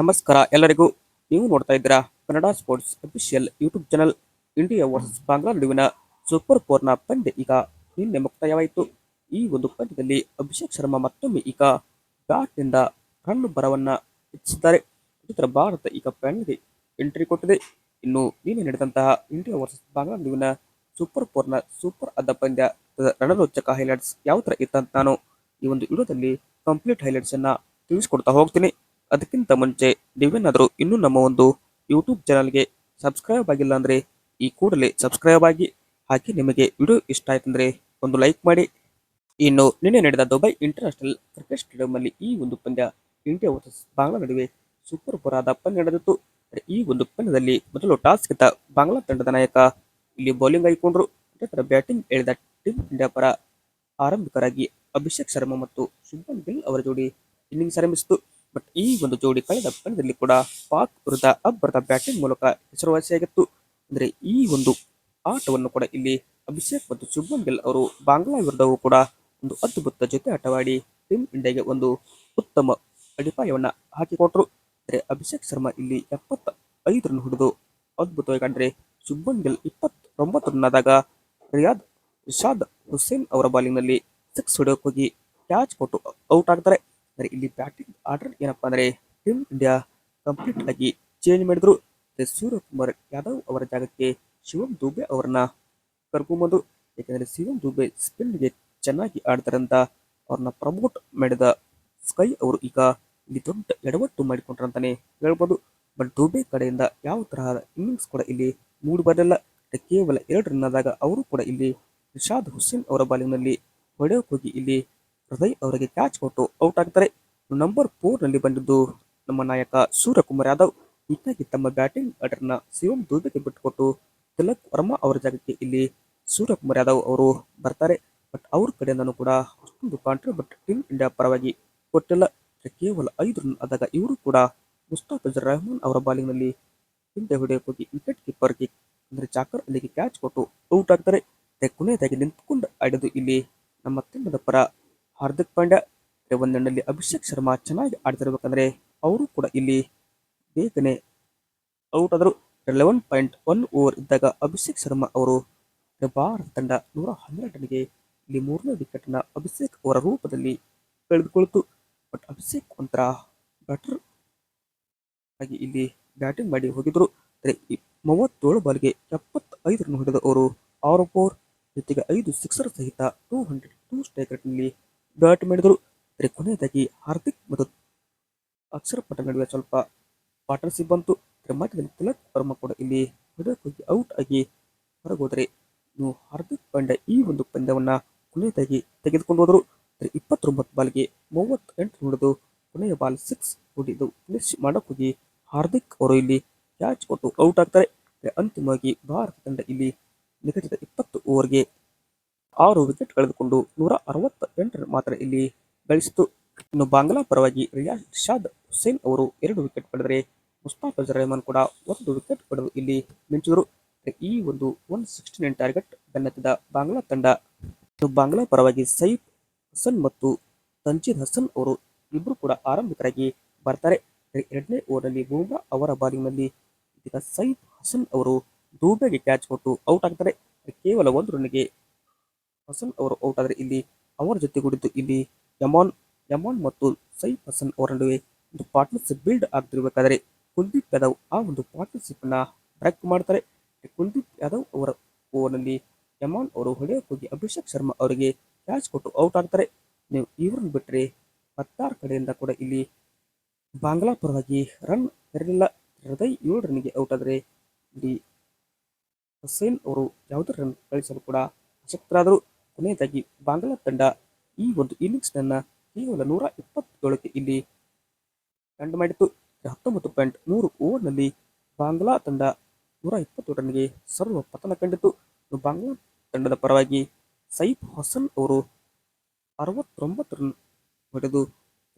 ನಮಸ್ಕಾರ, ಎಲ್ಲರಿಗೂ ನೀವು ನೋಡ್ತಾ ಇದ್ದೀರಾ Kannada sports official YouTube channel India versus Bangla ನಡುವಿನ ಸೂಪರ್ ಫೋರ್ನ ಪಂದ್ಯ. ಈಗ ನಿನ್ನೆ ಮುಕ್ತಾಯವಾಯಿತು. ಈ ಒಂದು ಪಂದ್ಯದಲ್ಲಿ ಅಭಿಷೇಕ್ ಶರ್ಮಾ ಮತ್ತೊಮ್ಮೆ ಈಗ ಬ್ಯಾಟ್ನಿಂದ ರನ್ ಬರವನ್ನ ಹೆಚ್ಚಿಸಿದ್ದಾರೆ. ಇದರ ಭಾರತ ಈಗ ಪಂದ್ಯಕ್ಕೆ ಎಂಟ್ರಿ ಕೊಟ್ಟಿದೆ. ಇನ್ನು ನಿನ್ನೆ ನಡೆದಂತಹ ಇಂಡಿಯಾ ವರ್ಸಸ್ ಬಾಂಗ್ಲಾ ನಡುವಿನ ಸೂಪರ್ ಫೋರ್ನ ಸೂಪರ್ ಆದ ಪಂದ್ಯ ರಣರೋಚಕ ಹೈಲೈಟ್ಸ್ ಯಾವ ತರ ಇತ್ತಂತ ನಾನು ಈ ಒಂದು ವಿಡಿಯೋದಲ್ಲಿ ಕಂಪ್ಲೀಟ್ ಹೈಲೈಟ್ಸ್ ಅನ್ನ ತಿಳಿಸ್ಕೊಡ್ತಾ ಹೋಗ್ತೀನಿ. ಅದಕ್ಕಿಂತ ಮುಂಚೆ ನೀವೇನಾದರೂ ಇನ್ನೂ ನಮ್ಮ ಒಂದು ಯೂಟ್ಯೂಬ್ ಚಾನಲ್ಗೆ ಸಬ್ಸ್ಕ್ರೈಬ್ ಆಗಿಲ್ಲ ಅಂದರೆ ಈ ಕೂಡಲೇ ಸಬ್ಸ್ಕ್ರೈಬ್ ಆಗಿ, ಹಾಗೆ ನಿಮಗೆ ವಿಡಿಯೋ ಇಷ್ಟ ಆಯ್ತಂದ್ರೆ ಒಂದು ಲೈಕ್ ಮಾಡಿ. ಇನ್ನು ನಿನ್ನೆ ನಡೆದ ದುಬೈ ಇಂಟರ್ನ್ಯಾಷನಲ್ ಕ್ರಿಕೆಟ್ ಸ್ಟೇಡಿಯಂನಲ್ಲಿ ಈ ಒಂದು ಪಂದ್ಯ ಇಂಡಿಯಾ ವರ್ಸಸ್ ಬಾಂಗ್ಲಾ ನಡುವೆ ಸೂಪರ್ ಪುರಾದ ಪಂದ್ಯ ನಡೆದಿತ್ತು. ಈ ಒಂದು ಪಂದ್ಯದಲ್ಲಿ ಮೊದಲು ಟಾಸ್ ಗೆದ್ದ ಬಾಂಗ್ಲಾ ತಂಡದ ನಾಯಕ ಇಲ್ಲಿ ಬೌಲಿಂಗ್ ಆಯ್ಕೊಂಡ್ರು ನಂತರ ಬ್ಯಾಟಿಂಗ್ ಎಳೆದ ಟೀಮ್ ಇಂಡಿಯಾ ಪರ ಆರಂಭಿಕರಾಗಿ ಅಭಿಷೇಕ್ ಶರ್ಮಾ ಮತ್ತು ಶುಭನ್ ಗಿಲ್ ಅವರ ಜೋಡಿ ಇನ್ನಿಂಗ್ಸ್ ಆರಂಭಿಸಿತು ಬಟ್ ಈ ಒಂದು ಜೋಡಿ ಕಳೆದ ಪಂದ್ಯದಲ್ಲಿ ಕೂಡ ಪಾಕ್ ವಿರುದ್ಧ ಅಬ್ಬರದ ಬ್ಯಾಟಿಂಗ್ ಮೂಲಕ ಹೆಸರುವಾಸಿಯಾಗಿತ್ತು ಅಂದ್ರೆ ಈ ಒಂದು ಆಟವನ್ನು ಕೂಡ ಇಲ್ಲಿ ಅಭಿಷೇಕ್ ಮತ್ತು ಶುಭ್ಮನ್ ಗಿಲ್ ಅವರು ಬಾಂಗ್ಲಾ ವಿರುದ್ಧವೂ ಕೂಡ ಒಂದು ಅದ್ಭುತ ಜೊತೆ ಆಟವಾಡಿ ಟೀಮ್ ಇಂಡಿಯಾಗೆ ಒಂದು ಉತ್ತಮ ಅಡಿಪಾಯವನ್ನ ಹಾಕಿಕೊಟ್ರು. ಅಂದ್ರೆ ಅಭಿಷೇಕ್ ಶರ್ಮಾ ಇಲ್ಲಿ ಎಪ್ಪತ್ತ ಐದು ರನ್ ಹಿಡಿದು ಅದ್ಭುತವಾಗಿ ಕಂಡ್ರೆ ಶುಭ್ಮನ್ ಗಿಲ್ ಇಪ್ಪತ್ತೊಂಬತ್ತು ರನ್ ಆದಾಗ ರಿಯಾದ್ ಇಶಾದ್ ಹುಸೇನ್ ಅವರ ಬಾಲಿಂಗ್ನಲ್ಲಿ ಸಿಕ್ಸ್ ಹೊಡೆಯೋಕೆ ಹೋಗಿ ಕ್ಯಾಚ್ ಕೊಟ್ಟು ಔಟ್ ಆಗ್ತಾರೆ. ಇಲ್ಲಿ ಬ್ಯಾಟಿಂಗ್ ಆರ್ಡರ್ ಏನಪ್ಪಾ ಅಂದ್ರೆ ಟೀಮ್ ಇಂಡಿಯಾ ಕಂಪ್ಲೀಟ್ ಆಗಿ ಚೇಂಜ್ ಮಾಡಿದ್ರು. ಸೂರ್ಯಕುಮಾರ್ ಯಾದವ್ ಅವರ ಜಾಗಕ್ಕೆ ಶಿವಂ ದುಬೆ ಅವರನ್ನ ಕರ್ಕೊಂಬಂದು ಯಾಕಂದ್ರೆ ಶಿವಂ ದುಬೆ ಸ್ಪಿನ್ಗೆ ಚೆನ್ನಾಗಿ ಆಡ್ತಾರಂತ ಅವ್ರನ್ನ ಪ್ರಮೋಟ್ ಮಾಡಿದ ಸ್ಕೈ ಅವರು ಈಗ ಇಲ್ಲಿ ದೊಡ್ಡ ಎಡವಟ್ಟು ಮಾಡಿಕೊಂಡ್ರಂತಾನೆ ಹೇಳ್ಬೋದು. ಬಟ್ ದುಬೆ ಕಡೆಯಿಂದ ಯಾವ ತರಹದ ಇನ್ನಿಂಗ್ಸ್ ಕೂಡ ಇಲ್ಲಿ ಮೂಡಿ ಬರಲಿಲ್ಲ. ಕೇವಲ ಎರಡು ರನ್ ಆದಾಗ ಅವರು ಕೂಡ ಇಲ್ಲಿ ನಿಷಾದ್ ಹುಸೇನ್ ಅವರ ಬಾಲಿಂಗ್ನಲ್ಲಿ ಹೊಡೆಯೋಕೆ ಹೋಗಿ ಇಲ್ಲಿ ಹೃದಯ್ ಅವರಿಗೆ ಕ್ಯಾಚ್ ಕೊಟ್ಟು ಔಟ್ ಆಗ್ತಾರೆ. ನಂಬರ್ ಫೋರ್ನಲ್ಲಿ ಬಂದಿದ್ದು ನಮ್ಮ ನಾಯಕ ಸೂರ್ಯಕುಮಾರ್ ಯಾದವ್. ಹೀಗಾಗಿ ತಮ್ಮ ಬ್ಯಾಟಿಂಗ್ ಆರ್ಡರ್ನ ಶಿವಂ ದುಬೆಗೆ ಬಿಟ್ಟುಕೊಟ್ಟು ತಿಲಕ್ ವರ್ಮಾ ಅವರ ಜಾಗಕ್ಕೆ ಇಲ್ಲಿ ಸೂರ್ಯಕುಮಾರ್ ಯಾದವ್ ಅವರು ಬರ್ತಾರೆ. ಬಟ್ ಅವ್ರ ಕಡೆಯಿಂದನೂ ಕೂಡ ಅಷ್ಟೊಂದು ಕಾಂಟ್ರಿಬ್ಯೂಟ್ ಟೀಮ್ ಇಂಡಿಯಾ ಪರವಾಗಿ ಕೊಟ್ಟಿಲ್ಲ. ಕೇವಲ ಐದು ರನ್ ಆದಾಗ ಇವರು ಕೂಡ ಮುಸ್ತಾಫಿಜರ್ ರೆಹಮಾನ್ ಅವರ ಬಾಲಿಂಗ್ನಲ್ಲಿ ಹಿಂದೆ ಹೋಗಿ ವಿಕೆಟ್ ಕೀಪರ್ಗೆ ಅಂದ್ರೆ ಚಾಕರ್ ಅಲ್ಲಿಗೆ ಕ್ಯಾಚ್ ಕೊಟ್ಟು ಔಟ್ ಆಗ್ತಾರೆ. ಕೊನೆಯದಾಗಿ ನಿಂತ್ಕೊಂಡು ಆಡಿದ್ದು ಇಲ್ಲಿ ನಮ್ಮ ತಂಡದ ಪರ ಹಾರ್ದಿಕ್ ಪಾಂಡ್ಯ ಒಂದೆಣ್ಣಲ್ಲಿ ಅಭಿಷೇಕ್ ಶರ್ಮಾ ಚೆನ್ನಾಗಿ ಆಡ್ತಿರ್ಬೇಕಂದ್ರೆ ಅವರು ಕೂಡ ಇಲ್ಲಿ ಬೇಗನೆ ಔಟ್ ಆದರೂ ಲೆವೆನ್ ಪಾಯಿಂಟ್ ಒನ್ ಓವರ್ ಇದ್ದಾಗ ಅಭಿಷೇಕ್ ಶರ್ಮಾ ಅವರು ಭಾರತ ತಂಡ ನೂರ ಹನ್ನೆರಡು ಇಲ್ಲಿ ಮೂರನೇ ವಿಕೆಟ್ನ ಅಭಿಷೇಕ್ ಅವರ ರೂಪದಲ್ಲಿ ಕಳೆದುಕೊಳ್ತು. ಬಟ್ ಅಭಿಷೇಕ್ ಒಂಥರ ಬ್ಯಾಟರ್ ಆಗಿ ಇಲ್ಲಿ ಬ್ಯಾಟಿಂಗ್ ಮಾಡಿ ಹೋಗಿದ್ರು. ಆದರೆ ಮೂವತ್ತೇಳು ಬಾಲ್ಗೆ ಎಪ್ಪತ್ತೈದು ರನ್ ಹೊಡೆದ ಅವರು ಆರು ಫೋರ್ ಜೊತೆಗೆ ಐದು ಸಿಕ್ಸರ್ ಸಹಿತ ಟೂ ಹಂಡ್ರೆಡ್ ಟೂ ಸ್ಟ್ರೈಕ್ನಲ್ಲಿ ಬ್ಯಾಟ್ ಮಾಡಿದರು ಕೊನೆಯದಾಗಿ ಹಾರ್ದಿಕ್ ಮತ್ತು ಅಕ್ಷರ ಪಟ ನಡುವೆ ಸ್ವಲ್ಪ ಪಾರ್ಟ್ನರ್ಶಿಪ್ ಬಂತು. ಮಧ್ಯದಲ್ಲಿ ತಿಲಕ್ ವರ್ಮಾ ಕೂಡ ಇಲ್ಲಿ ಹೋಗಿ ಔಟ್ ಆಗಿ ಹೊರಗೋದರೆ ಇನ್ನು ಹಾರ್ದಿಕ್ ಪಾಂಡ್ಯ ಈ ಒಂದು ಪಂದ್ಯವನ್ನು ಕೊನೆಯದಾಗಿ ತೆಗೆದುಕೊಂಡು ಹೋದರು. ಇಪ್ಪತ್ತೊಂಬತ್ತು ಬಾಲ್ಗೆ ಮೂವತ್ತೆಂಟು ನೋಡಿದು ಕೊನೆಯ ಬಾಲ್ ಸಿಕ್ಸ್ ಹೊಡೆದು ಫಿನಿಶ್ ಮಾಡೋಕ್ಕೋಗಿ ಹಾರ್ದಿಕ್ ಅವರು ಇಲ್ಲಿ ಕ್ಯಾಚ್ ಕೊಟ್ಟು ಔಟ್ ಆಗ್ತಾರೆ. ಅಂತಿಮವಾಗಿ ಭಾರತ ತಂಡ ಇಲ್ಲಿ ನಿಗದಿತ ಇಪ್ಪತ್ತು ಓವರ್ಗೆ ಆರು ವಿಕೆಟ್ ಕಳೆದುಕೊಂಡು ನೂರ ಅರವತ್ತ ಎಂಟು ರನ್ ಮಾತ್ರ ಇಲ್ಲಿ ಗಳಿಸಿತು. ಇನ್ನು ಬಾಂಗ್ಲಾ ಪರವಾಗಿ ರಿಯಾಜ್ ಶಾದ್ ಹುಸೇನ್ ಅವರು ಎರಡು ವಿಕೆಟ್ ಪಡೆದರೆ ಮುಸ್ತಾಫಜ್ ರೆಹಮಾನ್ ಕೂಡ ಒಂದು ವಿಕೆಟ್ ಪಡೆದು ಇಲ್ಲಿ ಮಿಂಚಿದರು ಈ ಒಂದು ಒನ್ ಸಿಕ್ಸ್ಟಿ ನೈನ್ ಟಾರ್ಗೆಟ್ ಬೆನ್ನತ್ತಿದ ಬಾಂಗ್ಲಾ ತಂಡ. ಇನ್ನು ಬಾಂಗ್ಲಾ ಪರವಾಗಿ ಸೈಫ್ ಹಸನ್ ಮತ್ತು ತಂಜೀದ್ ಹಸನ್ ಅವರು ಇಬ್ಬರು ಕೂಡ ಆರಂಭಿಕರಾಗಿ ಬರ್ತಾರೆ. ಎರಡನೇ ಓವರ್ನಲ್ಲಿ ಬೂಮ್ರಾ ಅವರ ಬಾಲಿಂಗ್ನಲ್ಲಿ ಇದೀಗ ಸೈಫ್ ಹಸನ್ ಅವರು ದೂಬೆಗೆ ಕ್ಯಾಚ್ ಕೊಟ್ಟು ಔಟ್ ಆಗ್ತಾರೆ. ಕೇವಲ ಒಂದು ರನ್ಗೆ ಹಸನ್ ಅವರು ಔಟ್ ಆದರೆ ಇಲ್ಲಿ ಅವರ ಜೊತೆಗೂಡಿದ್ದು ಇಲ್ಲಿ ಯಮಾನ್ ಯಮಾನ್ ಮತ್ತು ಸೈಫ್ ಹಸನ್ ಅವರ ನಡುವೆ ಒಂದು ಪಾರ್ಟ್ನರ್ಶಿಪ್ ಬಿಲ್ಡ್ ಆಗ್ತಿರ್ಬೇಕಾದ್ರೆ ಕುಲ್ದೀಪ್ ಯಾದವ್ ಆ ಒಂದು ಪಾರ್ಟ್ನರ್ಶಿಪ್ ಅನ್ನ ಬ್ರೇಕ್ ಮಾಡ್ತಾರೆ. ಕುಲ್ದೀಪ್ ಯಾದವ್ ಅವರ ಓವರ್ನಲ್ಲಿ ಯಮಾನ್ ಅವರು ಹೊಡೆಯಕ್ಕೆ ಹೋಗಿ ಅಭಿಷೇಕ್ ಶರ್ಮಾ ಅವರಿಗೆ ಕ್ಯಾಚ್ ಕೊಟ್ಟು ಔಟ್ ಆಗ್ತಾರೆ. ನೀವು ಇವ್ರನ್ನ ಬಿಟ್ಟರೆ ಹತ್ತಾರು ಕಡೆಯಿಂದ ಕೂಡ ಇಲ್ಲಿ ಬಾಂಗ್ಲಾ ಪರವಾಗಿ ರನ್ ಇರಲಿಲ್ಲ. ಹೃದಯ್ ಏಳು ರನ್ಗೆ ಔಟ್ ಆದರೆ ಇಲ್ಲಿ ಹುಸೇನ್ ಅವರು ಯಾವುದೇ ರನ್ ಗಳಿಸಲು ಕೂಡ ಅಶಕ್ತರಾದರು. ಕೊನೆಯದಾಗಿ ಬಾಂಗ್ಲಾ ತಂಡ ಈ ಒಂದು ಇನ್ನಿಂಗ್ಸ್ ನನ್ನ ಕೇವಲ ನೂರ ಇಪ್ಪತ್ತೇಳಕ್ಕೆ ಇಲ್ಲಿ ಕಂಡು ಮಾಡಿತು ಹತ್ತೊಂಬತ್ತು ಪಾಯಿಂಟ್ ಮೂರು ಓವರ್ನಲ್ಲಿ ಬಾಂಗ್ಲಾ ತಂಡ ನೂರ ಇಪ್ಪತ್ತು ರನ್ಗೆ ಸರ್ವ ಪತನ ಕಂಡಿತು ಬಾಂಗ್ಲಾ ತಂಡದ ಪರವಾಗಿ ಸೈಫ್ ಹಸನ್ ಅವರು ಅರವತ್ತೊಂಬತ್ತು ರನ್ ಹೊಡೆದು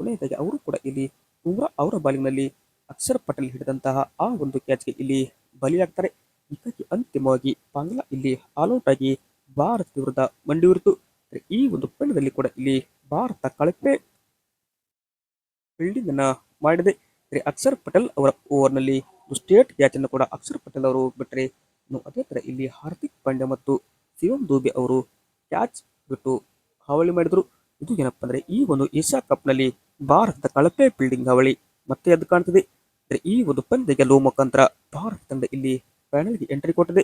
ಕೊನೆಯದಾಗಿ ಅವರು ಕೂಡ ಇಲ್ಲಿ ಉಮ್ರಾ ಅವರ ಬಾಲಿಂಗ್ನಲ್ಲಿ ಅಕ್ಷರ್ ಪಟೇಲ್ ಹಿಡಿದಂತಹ ಆ ಒಂದು ಕ್ಯಾಚ್ಗೆ ಇಲ್ಲಿ ಬಲಿಯಾಗ್ತಾರೆ. ಇದಕ್ಕೆ ಅಂತಿಮವಾಗಿ ಬಾಂಗ್ಲಾ ಇಲ್ಲಿ ಆಲ್ಔಟ್ ಆಗಿ ಭಾರತದ ವಿರುದ್ಧ ಮಂಡಿಯೂರಿತು ಈ ಒಂದು ಪಂದ್ಯದಲ್ಲಿ ಕೂಡ ಇಲ್ಲಿ ಭಾರತ ಕಳಪೆ ಫೀಲ್ಡಿಂಗ್ ಅನ್ನ ಮಾಡಿದೆ ಅಕ್ಷರ್ ಪಟೇಲ್ ಅವರ ಓವರ್ನಲ್ಲಿ ಸ್ಟೇಟ್ ಕ್ಯಾಚ್ ಅನ್ನು ಕೂಡ ಅಕ್ಷರ್ ಪಟೇಲ್ ಅವರು ಬಿಟ್ಟರೆ ಅದೇ ತರ ಇಲ್ಲಿ ಹಾರ್ದಿಕ್ ಪಾಂಡ್ಯ ಮತ್ತು ಶಿವಂ ದೂಬೆ ಅವರು ಕ್ಯಾಚ್ ಬಿಟ್ಟು ಹಾವಳಿ ಮಾಡಿದ್ರು. ಇದು ಏನಪ್ಪಾ ಅಂದ್ರೆ ಈ ಒಂದು ಏಷ್ಯಾ ಕಪ್ನಲ್ಲಿ ಭಾರತದ ಕಳಪೆ ಫೀಲ್ಡಿಂಗ್ ಹಾವಳಿ ಮತ್ತೆ ಎದ್ದು ಕಾಣ್ತಿದೆ. ಈ ಒಂದು ಪಂದ್ಯ ಗೆಲ್ಲುವ ಮುಖಾಂತರ ಭಾರತ ತಂಡ ಇಲ್ಲಿ ಫೈನಲ್ಗೆ ಎಂಟ್ರಿ ಕೊಟ್ಟಿದೆ.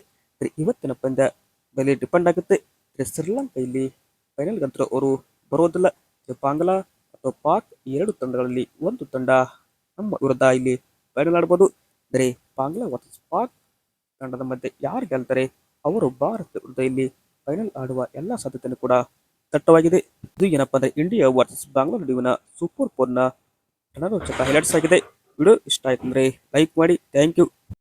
ಇವತ್ತಿನ ಪಂದ್ಯ ಮೇಲೆ ಡಿಪೆಂಡ್ ಆಗುತ್ತೆ. ಶ್ರೀಲಂಕಾ ಇಲ್ಲಿ ಫೈನಲ್ ಅಂತ ಅವರು ಬರೋದಿಲ್ಲ ಬಾಂಗ್ಲಾ ಅಥವಾ ಪಾಕ್ ಎರಡು ತಂಡಗಳಲ್ಲಿ ಒಂದು ತಂಡ ನಮ್ಮ ವಿರುದ್ಧ ಇಲ್ಲಿ ಫೈನಲ್ ಆಡ್ಬೋದು. ಅಂದ್ರೆ ಬಾಂಗ್ಲಾ ವರ್ಸಸ್ ಪಾಕ್ ತಂಡದ ಮಧ್ಯೆ ಯಾರು ಗೆಲ್ತಾರೆ, ಅವರು ಭಾರತ ವಿರುದ್ಧ ಇಲ್ಲಿ ಫೈನಲ್ ಆಡುವ ಎಲ್ಲ ಸಾಧ್ಯತೆಯನ್ನು ಕೂಡ ದಟ್ಟವಾಗಿದೆ. ಇದು ಏನಪ್ಪ ಅಂದ್ರೆ ಇಂಡಿಯಾ ವರ್ಸಸ್ ಬಾಂಗ್ಲಾ ನಡುವಿನ ಸೂಪರ್ ಫೋರ್ನ ರಣರೋಚಕ ಹೈಲೈಟ್ಸ್ ಆಗಿದೆ. ವಿಡಿಯೋ ಇಷ್ಟ ಆಯ್ತು ಅಂದ್ರೆ ಲೈಕ್ ಮಾಡಿ. Thank you